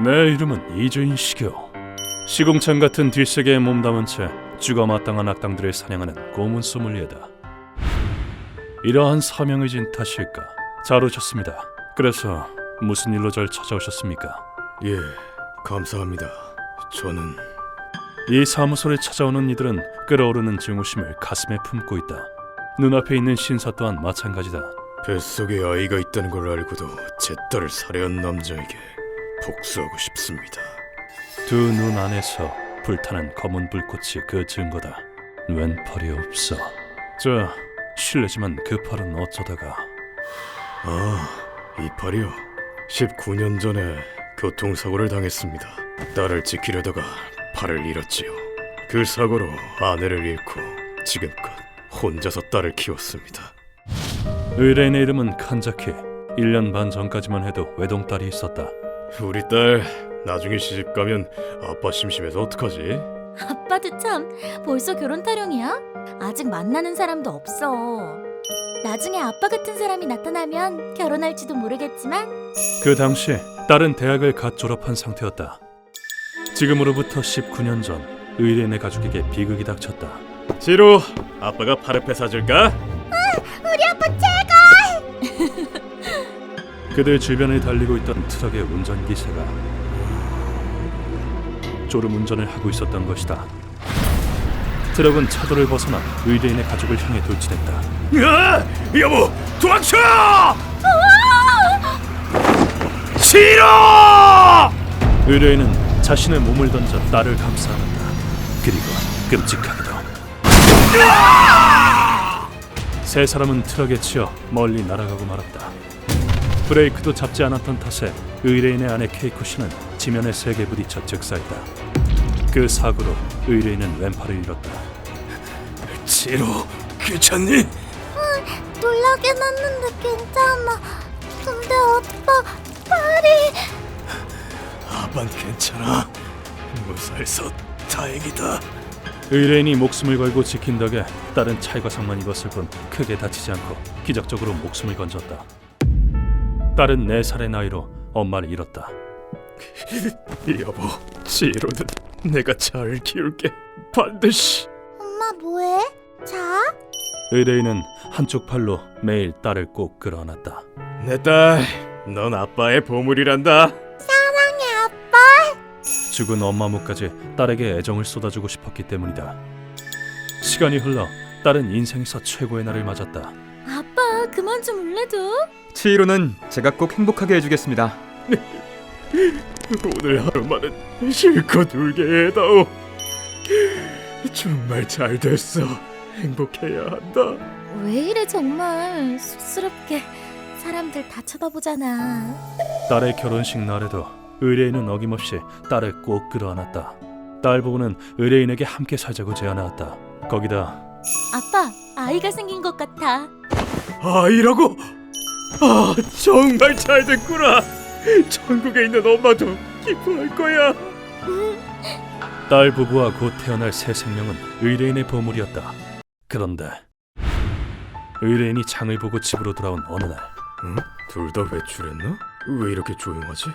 내 이름은 이주인 시교. 시궁창 같은 뒷세계에 몸담은 채 죽어 마땅한 악당들을 사냥하는 고문 소믈리에다. 이러한 사명을 진 탓일까? 잘 오셨습니다. 그래서 무슨 일로 절 찾아오셨습니까? 예, 감사합니다. 저는 이 사무소를 찾아오는 이들은 끓어오르는 증오심을 가슴에 품고 있다. 눈앞에 있는 신사 또한 마찬가지다. 뱃속에 아이가 있다는 걸 알고도 제 딸을 살해한 남자에게 복수하고 싶습니다. 두 눈 안에서 불타는 검은 불꽃이 그 증거다. 웬 팔이 없어. 저 실례지만 그 팔은 어쩌다가 아, 이팔이요. 19년 전에 교통사고를 당했습니다. 딸을 지키려다가 팔을 잃었지요. 그 사고로 아내를 잃고 지금껏 혼자서 딸을 키웠습니다. 의뢰인의 이름은 칸자키. 1년 반 전까지만 해도 외동딸이 있었다. 우리 딸 나중에 시집 가면 아빠 심심해서 어떡하지? 아빠도 참 벌써 결혼 타령이야? 아직 만나는 사람도 없어. 나중에 아빠 같은 사람이 나타나면 결혼할지도 모르겠지만 그 당시 딸은 대학을 갓 졸업한 상태였다. 지금으로부터 19년 전 의뢰인의 가족에게 비극이 닥쳤다. 지로 아빠가 파르페 사줄까? 그들 주변을 달리고 있던 트럭의 운전기사가 졸음 운전을 하고 있었던 것이다. 트럭은 차도를 벗어나 의뢰인의 가족을 향해 돌진했다. 야, 여보 도망쳐! 지로! 의뢰인은 자신의 몸을 던져 딸을 감싸안았다. 그리고 끔찍하게도 세 사람은 트럭에 치여 멀리 날아가고 말았다. 브레이크도 잡지 않았던 탓에 의뢰인의 아내 케이코 씨는 지면에 세게 부딪혀 즉사했다. 그 사고로 의뢰인은 왼팔을 잃었다. 지로 괜찮니? 놀라긴 했는데 괜찮아. 근데 아빠 팔이 아빤 괜찮아. 무사해서 다행이다. 의뢰인이 목숨을 걸고 지킨 덕에 딸은 찰과상만 입었을 뿐 크게 다치지 않고 기적적으로 목숨을 건졌다. 딸은 4살의 나이로 엄마를 잃었다. 여보, 지로는 내가 잘 키울게. 반드시. 엄마 뭐해? 자? 의뢰인은 한쪽 팔로 매일 딸을 꼭 끌어안았다. 내 딸, 넌 아빠의 보물이란다. 사랑해 아빠. 죽은 엄마 몫까지 딸에게 애정을 쏟아주고 싶었기 때문이다. 시간이 흘러 딸은 인생에서 최고의 날을 맞았다. 그만 좀 울래도. 치히로는 제가 꼭 행복하게 해주겠습니다. 오늘 하루만은 실컷 울게 해다오. 정말 잘 됐어. 행복해야 한다. 왜 이래 정말 쑥스럽게 사람들 다 쳐다보잖아. 딸의 결혼식 날에도 의뢰인은 어김없이 딸을 꼭 끌어안았다. 딸 부부는 의뢰인에게 함께 살자고 제안해왔다. 거기다 아빠 아이가 생긴 것 같아. 아이라고? 아, 정말 잘 됐구나. 천국에 있는 엄마도 기뻐할 거야. 딸 부부와 곧 태어날 새 생명은 의뢰인의 보물이었다. 그런데 의뢰인이 장을 보고 집으로 돌아온 어느 날 응? 둘 다 외출했나? 왜 이렇게 조용하지?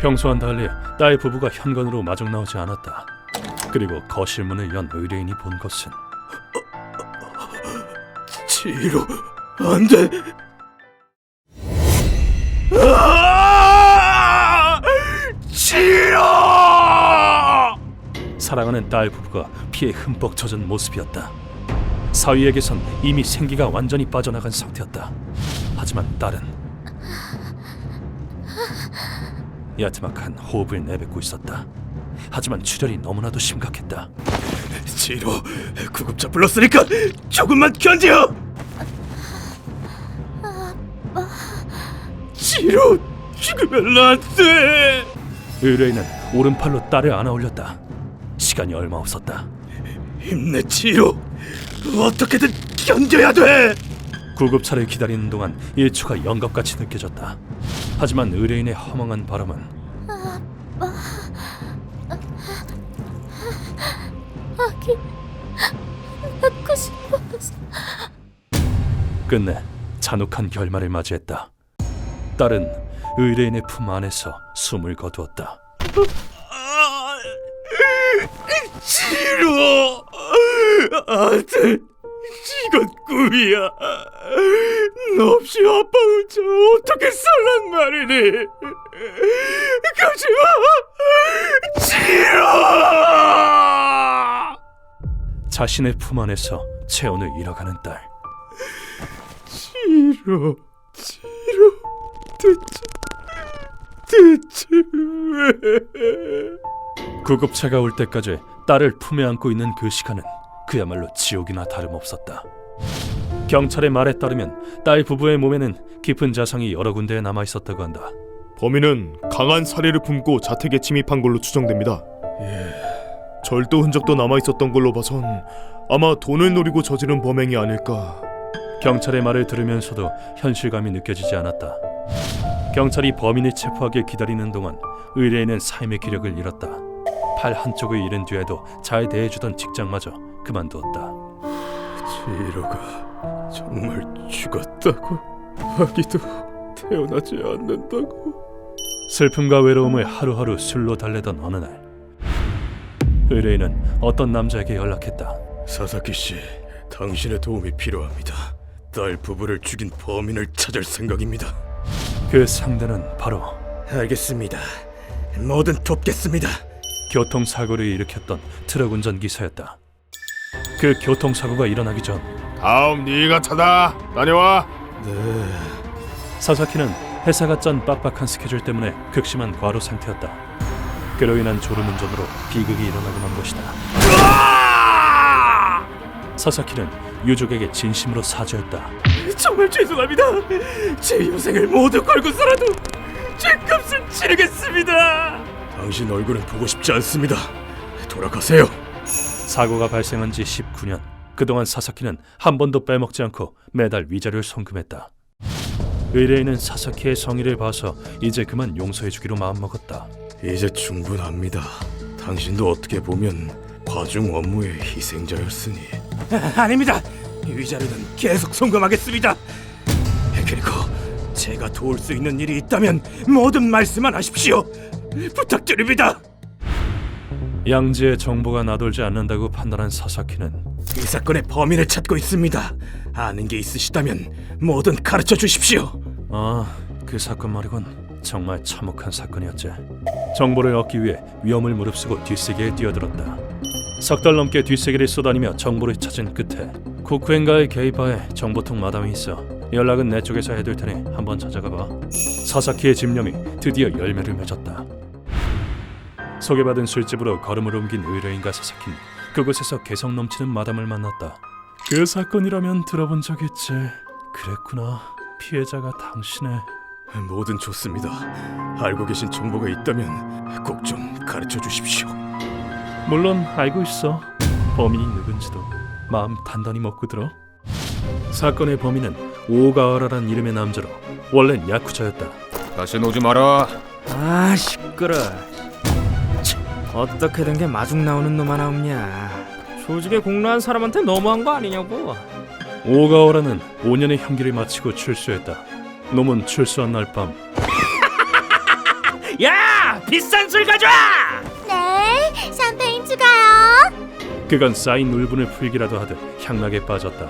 평소와는 달리 딸 부부가 현관으로 마중 나오지 않았다. 그리고 거실 문을 연 의뢰인이 본 것은 지로 안 돼. 아! 지로! 사랑하는 딸 부부가 피에 흠뻑 젖은 모습이었다. 사위에게선 이미 생기가 완전히 빠져나간 상태였다. 하지만 딸은 야트막한 호흡을 내뱉고 있었다. 하지만 출혈이 너무나도 심각했다. 지로 구급차 불렀으니까 조금만 견뎌. 지로 죽으면 안 돼. 의뢰인은 오른팔로 딸을 안아 올렸다. 시간이 얼마 없었다. 힘내 지로 어떻게든 견뎌야 돼. 구급차를 기다리는 동안 1초가 영겁같이 느껴졌다. 하지만 의뢰인의 허망한 바람은 아기 낳고 싶어서. 끝내 잔혹한 결말을 맞이했다. 딸은 의뢰인의 품 안에서 숨을 거두었다. 싫어. 아들, 이건 꿈이야. 너 없이 아빠 혼자 어떻게 살란 말이니? 가지마. 싫어. 자신의 품 안에서 체온을 잃어가는 딸. 싫어. 싫어. 구급차가 올 때까지 딸을 품에 안고 있는 그 시간은 그야말로 지옥이나 다름없었다. 경찰의 말에 따르면 딸 부부의 몸에는 깊은 자상이 여러 군데에 남아 있었다고 한다. 범인은 강한 사례를 품고 자택에 침입한 걸로 추정됩니다. 절도 흔적도 남아 있었던 걸로 봐선 아마 돈을 노리고 저지른 범행이 아닐까. 경찰의 말을 들으면서도 현실감이 느껴지지 않았다. 경찰이 범인을 체포하길 기다리는 동안 의뢰인은 삶의 기력을 잃었다. 팔 한쪽을 잃은 뒤에도 잘 대해주던 직장마저 그만두었다. 지로가 정말 죽었다고? 아기도 태어나지 않는다고? 슬픔과 외로움을 하루하루 술로 달래던 어느 날 의뢰인은 어떤 남자에게 연락했다. 사사키 씨, 당신의 도움이 필요합니다. 딸 부부를 죽인 범인을 찾을 생각입니다. 그 상대는 바로 알겠습니다. 뭐든 돕겠습니다. 교통사고를 일으켰던 트럭 운전 기사였다. 그 교통사고가 일어나기 전 다음 네가 찾아 다녀와. 네, 사사키는 회사가 짠 빡빡한 스케줄 때문에 극심한 과로 상태였다. 그로 인한 졸음 운전으로 비극이 일어나고 만 것이다. 사사키는 유족에게 진심으로 사죄했다. 정말 죄송합니다. 제 여생을 모두 걸고서라도 죄값을 치르겠습니다. 당신 얼굴은 보고 싶지 않습니다. 돌아가세요. 사고가 발생한 지 19년. 그동안 사사키는 한 번도 빼먹지 않고 매달 위자료를 송금했다. 의뢰인은 사사키의 성의를 봐서 이제 그만 용서해주기로 마음먹었다. 이제 충분합니다. 당신도 어떻게 보면 과중 업무의 희생자였으니. 아닙니다. 위자료는 계속 송금하겠습니다. 그리고 제가 도울 수 있는 일이 있다면 모든 말씀만 하십시오. 부탁드립니다. 양지의 정보가 나돌지 않는다고 판단한 사사키는 이 사건의 범인을 찾고 있습니다. 아는 게 있으시다면 뭐든 가르쳐 주십시오. 아, 그 사건 말이군. 정말 참혹한 사건이었지. 정보를 얻기 위해 위험을 무릅쓰고 뒷세계에 뛰어들었다. 석 달 넘게 뒷세계를 쏘다니며 정보를 찾은 끝에 쿠쿠엔가의 게이바에 정보통 마담이 있어. 연락은 내 쪽에서 해둘 테니 한번 찾아가 봐. 사사키의 집념이 드디어 열매를 맺었다. 소개받은 술집으로 걸음을 옮긴 의뢰인과 사사키는 그곳에서 개성 넘치는 마담을 만났다. 그 사건이라면 들어본 적 있지. 그랬구나. 피해자가 당신의 뭐든 좋습니다. 알고 계신 정보가 있다면 꼭 좀 가르쳐 주십시오. 물론 알고 있어. 범인이 누군지도 마음 단단히 먹고 들어. 사건의 범인은 오가와라란 이름의 남자로 원래는 야쿠자였다. 다시 오지 마라. 아 시끄러. 참, 어떻게 된 게 마중 나오는 놈 하나 없냐. 조직에 공로한 사람한테 너무한 거 아니냐고. 오가와라는 5년의 형기를 마치고 출소했다. 놈은 출소한 날 밤 야 비싼 술 가져와. 그간 쌓인 울분을 풀기라도 하듯 향락에 빠졌다.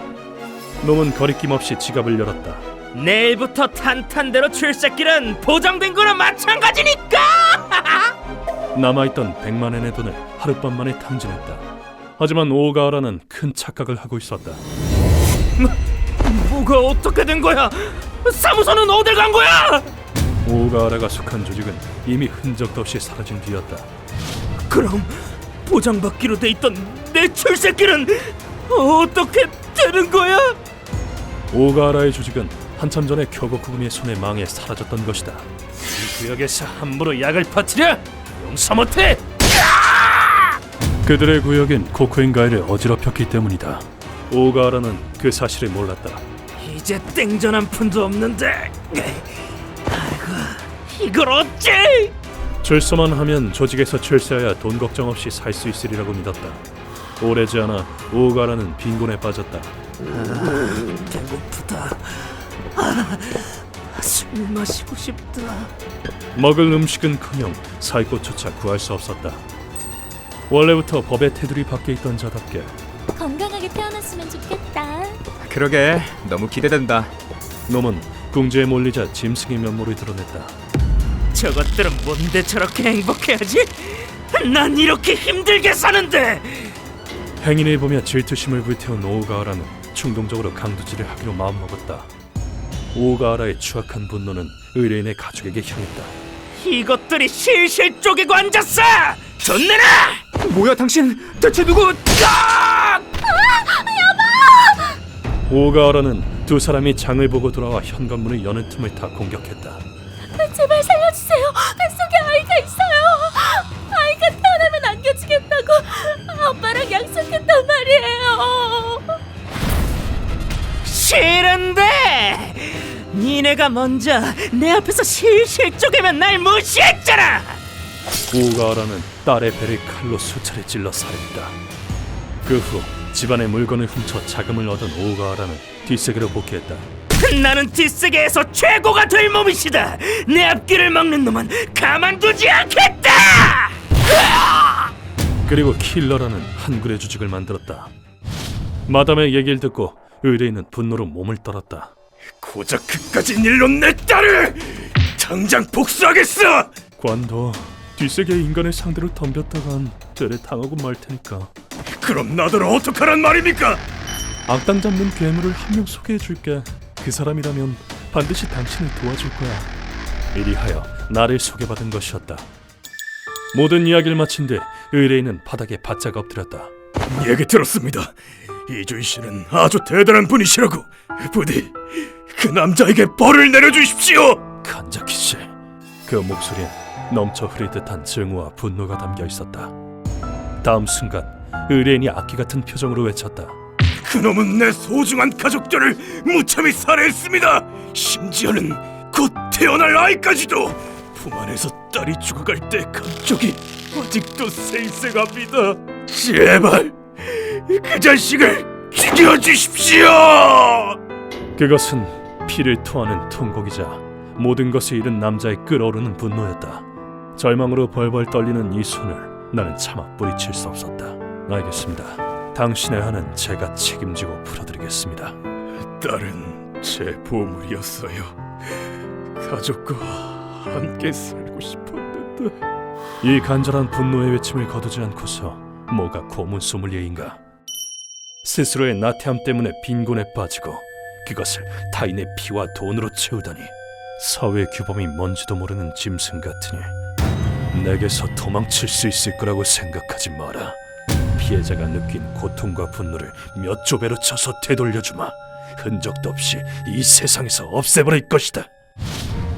놈은 거리낌 없이 지갑을 열었다. 내일부터 탄탄대로 출세길은 보장된 거나 마찬가지니까. 남아있던 100만 엔의 돈을 하룻밤 만에 탕진했다. 하지만 오가와라는 큰 착각을 하고 있었다. 뭐가 어떻게 된 거야? 사무소는 어딜 간 거야? 오가와라가 속한 조직은 이미 흔적도 없이 사라진 뒤였다. 그럼 보장받기로 돼 있던 내 출세길은 어떻게 되는 거야? 오가와라의 조직은 한참 전에 쿄고쿠금의 손에 망해 사라졌던 것이다. 이 구역에서 함부로 약을 퍼뜨려 용서 못해. 그들의 구역엔 코쿠엔가이를 어지럽혔기 때문이다. 오가와라는 그 사실을 몰랐다. 이제 땡전 한 푼도 없는데. 아이고 이걸 어째? 출소만 하면 조직에서 출세해야 돈 걱정 없이 살 수 있으리라고 믿었다. 오래지 않아 오가라는 빈곤에 빠졌다. 배고프다. 술 마시고 싶다. 먹을 음식은커녕 살 곳조차 구할 수 없었다. 원래부터 법의 테두리 밖에 있던 자답게 건강하게 태어났으면 좋겠다. 그러게 너무 기대된다. 놈은 궁지에 몰리자 짐승의 면모를 드러냈다. 저것들은 뭔데 저렇게 행복해하지? 난 이렇게 힘들게 사는데. 행인을 보며 질투심을 불태운 오가하라는 충동적으로 강두질을 하기로 마음먹었다. 오가하라의 추악한 분노는 의뢰인의 가족에게 향했다. 이것들이 실실 쪼개고 앉았어. 돈 내놔. 뭐야 당신 대체 누구? 오가하라는 두 사람이 장을 보고 돌아와 현관문을 여는 틈을 타 공격했다. 싫은데. 니네가 먼저 내 앞에서 실실 쪼개면 날 무시했잖아. 오가하라는 딸의 배를 칼로 수차례 찔러 살해했다. 그 후 집안의 물건을 훔쳐 자금을 얻은 오가하라는 뒷세계로 복귀했다. 나는 뒷세계에서 최고가 될 몸이시다. 내 앞길을 막는 놈은 가만두지 않겠다. 그리고 킬러라는 한굴의 주직을 만들었다. 마담의 얘기를 듣고 의뢰인은 분노로 몸을 떨었다. 고작 그까진 일로 내 딸을 당장 복수하겠어. 관도 뒷세계 인간을 상대로 덤볐다간 죄를 당하고 말 테니까 그럼 나더러 어떡하란 말입니까? 악당 잡는 괴물을 한 명 소개해 줄게. 그 사람이라면 반드시 당신을 도와줄 거야. 이리하여 나를 소개받은 것이었다. 모든 이야기를 마친 뒤 의뢰인은 바닥에 바짝 엎드렸다. 얘기 들었습니다. 이준 씨는 아주 대단한 분이시라고. 부디 그 남자에게 벌을 내려주십시오. 간자키 씨. 그 목소리엔 넘쳐 흐릴 듯한 증오와 분노가 담겨 있었다. 다음 순간 의뢰인이 악기 같은 표정으로 외쳤다. 그놈은 내 소중한 가족들을 무참히 살해했습니다. 심지어는 곧 태어날 아이까지도 품 안에서 딸이 죽어갈 때 감격이 아직도 생생합니다. 제발 그 자식을 죽여 주십시오. 그것은 피를 토하는 통곡이자 모든 것을 잃은 남자의 끓어오르는 분노였다. 절망으로 벌벌 떨리는 이 손을 나는 차마 뿌리칠 수 없었다. 알겠습니다. 당신의 한은 제가 책임지고 풀어드리겠습니다. 딸은 제 보물이었어요. 가족과 함께 살고 싶었는데. 이 간절한 분노의 외침을 거두지 않고서 뭐가 고문 소믈리에인가? 스스로의 나태함 때문에 빈곤에 빠지고 그것을 타인의 피와 돈으로 채우다니 사회 규범이 뭔지도 모르는 짐승 같으니 내게서 도망칠 수 있을 거라고 생각하지 마라. 피해자가 느낀 고통과 분노를 몇 조배로 쳐서 되돌려주마. 흔적도 없이 이 세상에서 없애버릴 것이다.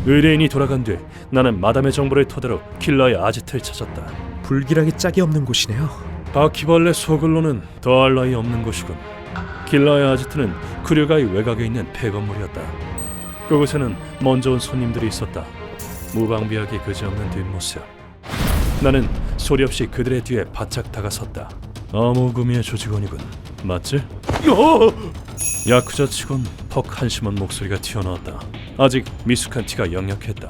의뢰인이 돌아간 뒤 나는 마담의 정보를 토대로 킬러의 아지트를 찾았다. 불길하게 짝이 없는 곳이네요. 바퀴벌레 소글로는 더할 나위 없는 곳이군. 킬러의 아지트는 쿠류가의 외곽에 있는 폐건물이었다. 그곳에는 먼저 온 손님들이 있었다. 무방비하게 그지없는 뒷모습. 나는 소리 없이 그들의 뒤에 바짝 다가섰다. 암호구미의 조직원이군. 맞지? 야쿠자 치곤 퍽 한심한 목소리가 튀어나왔다. 아직 미숙한 티가 역력했다.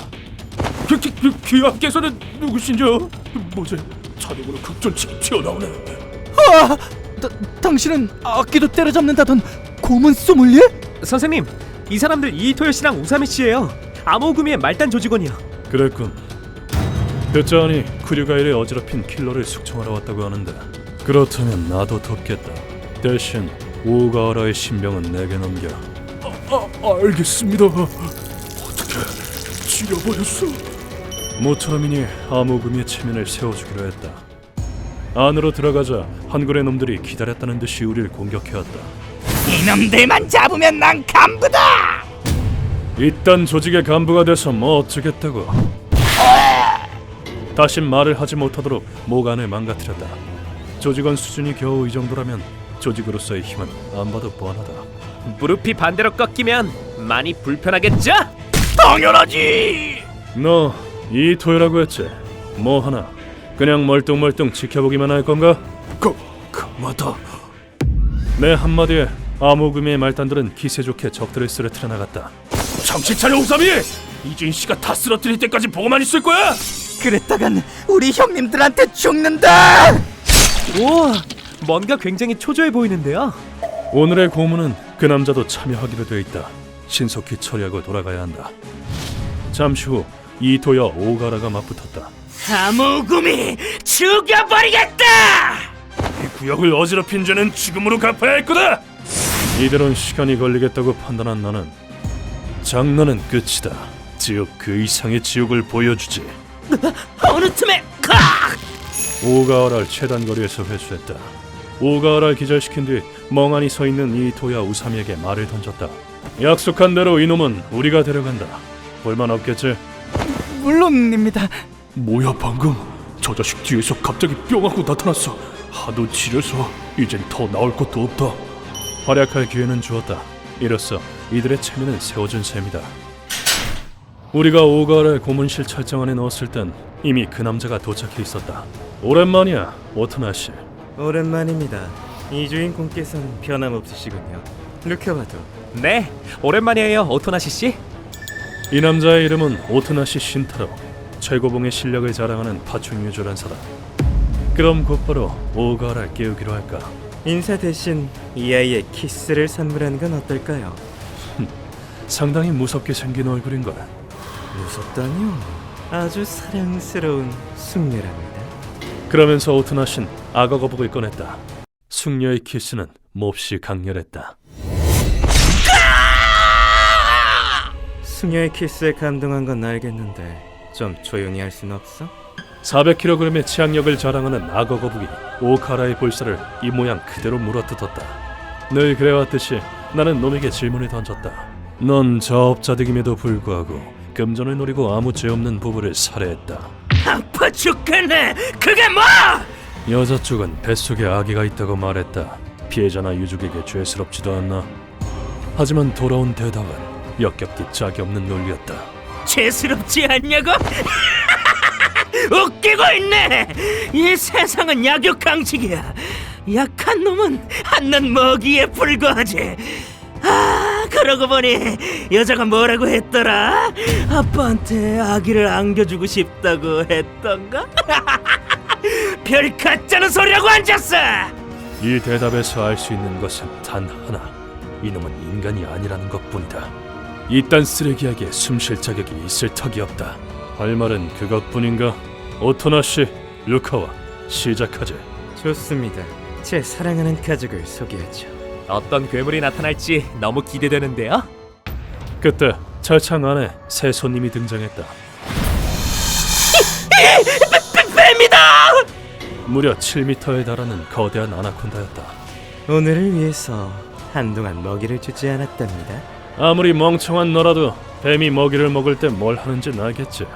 그, 그, 그, 귀하께서는 누구신지요? 뭐지? 자동으로 극존칭이 튀어나오네. 당신은 악기도 때려잡는다던 고문 소믈리에? 선생님, 이 사람들 이토요 씨랑 우사미 씨예요. 암호구미의 말단 조직원이요. 그랬군. 듣자하니 쿠류가이를 어지럽힌 킬러를 숙청하러 왔다고 하는데 그렇다면 나도 돕겠다. 대신 오가와라의 신병은 내게 넘겨. 아, 알겠습니다. 어떻게 죽여버렸어? 모처럼이니 암호금의 체면을 세워주기로 했다. 안으로 들어가자 한글의 놈들이 기다렸다는 듯이 우리를 공격해왔다. 이놈들만 잡으면 난 간부다. 이딴 조직의 간부가 돼서 뭐 어쩌겠다고. 다시 말을 하지 못하도록 모간을 망가뜨렸다. 조직원 수준이 겨우 이 정도라면 조직으로서의 힘은 안 봐도 뻔하다. 무릎이 반대로 꺾이면 많이 불편하겠죠? 당연하지. 너 이토요라고 했지? 뭐 하나? 그냥 멀뚱멀뚱 지켜보기만 할 건가? 그, 그마다 내 한마디에 암호금의 말단들은 기세 좋게 적들을 쓰러뜨려 나갔다. 정신 차려 우삼이! 이주인 씨가 다 쓰러뜨릴 때까지 보고만 있을 거야! 그랬다간 우리 형님들한테 죽는다. 오, 뭔가 굉장히 초조해 보이는데요. 오늘의 고문은 그 남자도 참여하기로 되어 있다. 신속히 처리하고 돌아가야 한다. 잠시 후 이토와 오가라가 맞붙었다. 아무금이 죽여버리겠다! 이 구역을 어지럽힌 죄는 죽음으로 갚아야 할 거다! 이대로는 시간이 걸리겠다고 판단한 나는 장난은 끝이다. 지옥 그 이상의 지옥을 보여주지. 어느 틈에 카! 오가와라를 최단 거리에서 회수했다. 오가와라를 기절시킨 뒤 멍하니 서 있는 이토야 우사미에게 말을 던졌다. 약속한 대로 이놈은 우리가 데려간다. 볼만 없겠지? 물론입니다. 뭐야 방금? 저 자식 뒤에서 갑자기 뿅 하고 나타났어. 하도 지려서 이젠 더 나올 것도 없다. 활약할 기회는 주었다. 이로써 이들의 체면은 세워준 셈이다. 우리가 오가를 고문실 철장 안에 넣었을 땐 이미 그 남자가 도착해 있었다. 오랜만이야, 오토나 씨. 오랜만입니다. 이 주인 공께서는 변함없으시군요. 루켜봐도 네, 오랜만이에요, 오토나시 씨. 이 남자의 이름은 오토나시 신타로. 최고봉의 실력을 자랑하는 파충류 조련사다. 그럼 곧바로 오가를 깨우기로 할까? 인사 대신 이 아이의 키스를 선물하는 건 어떨까요? 상당히 무섭게 생긴 얼굴인걸. 무섭다뇨? 아주 사랑스러운 숙녀랍니다. 그러면서 오토나신 악어 거북을 꺼냈다. 숙녀의 키스는 몹시 강렬했다. 숙녀의 키스에 감동한 건 알겠는데 좀 조용히 할 순 없어? 400kg의 치악력을 자랑하는 악어 거북이 오카라의 볼살을 이 모양 그대로 물어뜯었다. 늘 그래왔듯이 나는 놈에게 질문을 던졌다. 넌 자업자득임에도 불구하고 금전을 노리고 아무 죄 없는 부부를 살해했다. 아파 죽겠네! 그게 뭐! 여자 쪽은 뱃속에 아기가 있다고 말했다. 피해자나 유족에게 죄스럽지도 않나. 하지만 돌아온 대답은 역겹기 짝이 없는 논리였다. 죄스럽지 않냐고? 웃기고 있네! 이 세상은 약육강식이야. 약한 놈은 한낱 먹이에 불과하지. 아, 그러고 보니 여자가 뭐라고 했더라? 아빠한테 아기를 안겨주고 싶다고 했던가? 별 가짜는 소리라고 앉았어! 이 대답에서 알 수 있는 것은 단 하나. 이놈은 인간이 아니라는 것뿐이다. 이딴 쓰레기에게 숨 쉴 자격이 있을 턱이 없다. 할 말은 그것뿐인가? 오토나 씨, 루카와 시작하지. 좋습니다. 제 사랑하는 가족을 소개하죠. 어떤 괴물이 나타날지 너무 기대되는데요. 그때 철창 안에 새 손님이 등장했다. 뱀이다! 무려 7m에 달하는 거대한 아나콘다였다. 오늘을 위해서 한동안 먹이를 주지 않았답니다. 아무리 멍청한 너라도 뱀이 먹이를 먹을 때 뭘 하는지 알겠지.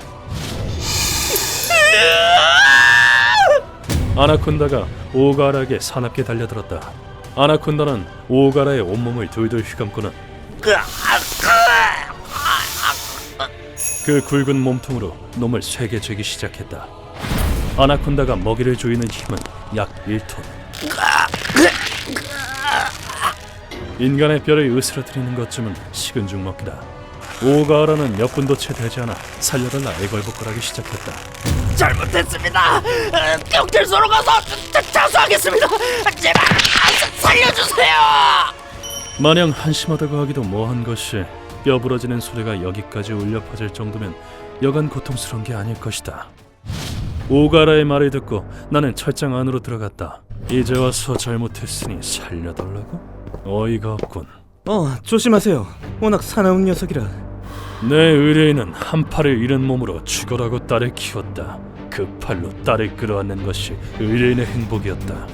아나콘다가 오가라에게 사납게 달려들었다. 아나콘다는 오가라의 온몸을 돌돌 휘감고는 그 굵은 몸통으로 놈을 세게 쥐기 시작했다. 아나콘다가 먹이를 조이는 힘은 약 1톤. 인간의 뼈를 으스러뜨리는 것쯤은 식은 죽 먹기다. 오가라는 몇 분도 채 되지 않아 살려달라 애걸복걸하기 시작했다. 잘못했습니다. 어, 경찰서로 가서 자, 자수하겠습니다. 제발 살려주세요. 마냥 한심하다고 하기도 뭐한 것이 뼈 부러지는 소리가 여기까지 울려 퍼질 정도면 여간 고통스러운 게 아닐 것이다. 오가라의 말을 듣고 나는 철장 안으로 들어갔다. 이제 와서 잘못했으니 살려달라고? 어이가 없군. 어, 조심하세요. 워낙 사나운 녀석이라. 내 의뢰인은 한 팔을 잃은 몸으로 죽어라고 딸을 키웠다. 그 팔로 딸을 끌어안는 것이 의뢰인의 행복이었다.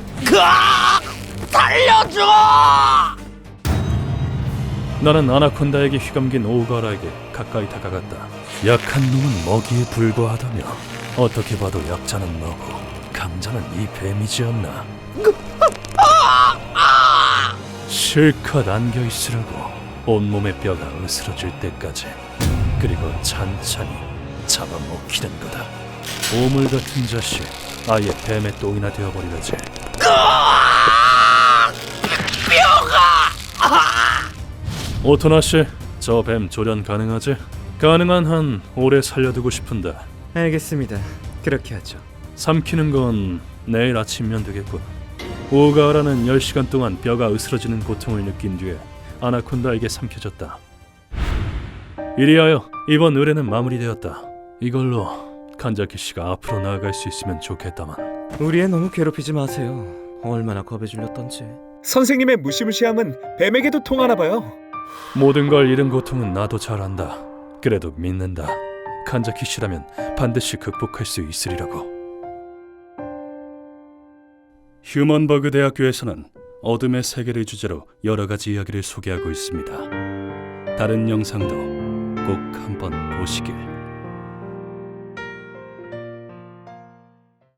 살려줘! 나는 아나콘다에게 휘감긴 오가라에게 가까이 다가갔다. 약한 놈은 먹이에 불과하다며 어떻게 봐도 약자는 너고 강자는 이 뱀이지 않나. 실컷 안겨 있으라고 온몸의 뼈가 으스러질 때까지 그리고 찬찬히 잡아먹히는 거다. 오물 같은 자식 아예 뱀의 똥이나 되어버리려지. 오토나 씨, 저 뱀 조련 가능하지? 가능한 한 오래 살려두고 싶은데 알겠습니다. 그렇게 하죠. 삼키는 건 내일 아침이면 되겠군. 오가라는 10시간 동안 뼈가 으스러지는 고통을 느낀 뒤에 아나콘다에게 삼켜졌다. 이리하여 이번 의뢰는 마무리되었다. 이걸로 칸자키 씨가 앞으로 나아갈 수 있으면 좋겠다만. 우리 애 너무 괴롭히지 마세요. 얼마나 겁에 질렸던지. 선생님의 무시무시함은 뱀에게도 통하나 봐요. 모든 걸 잃은 고통은 나도 잘 안다. 그래도 믿는다. 칸자키 씨라면 반드시 극복할 수 있으리라고. 휴먼버그 대학교에서는 어둠의 세계를 주제로 여러 가지 이야기를 소개하고 있습니다. 다른 영상도 꼭 한번 보시길.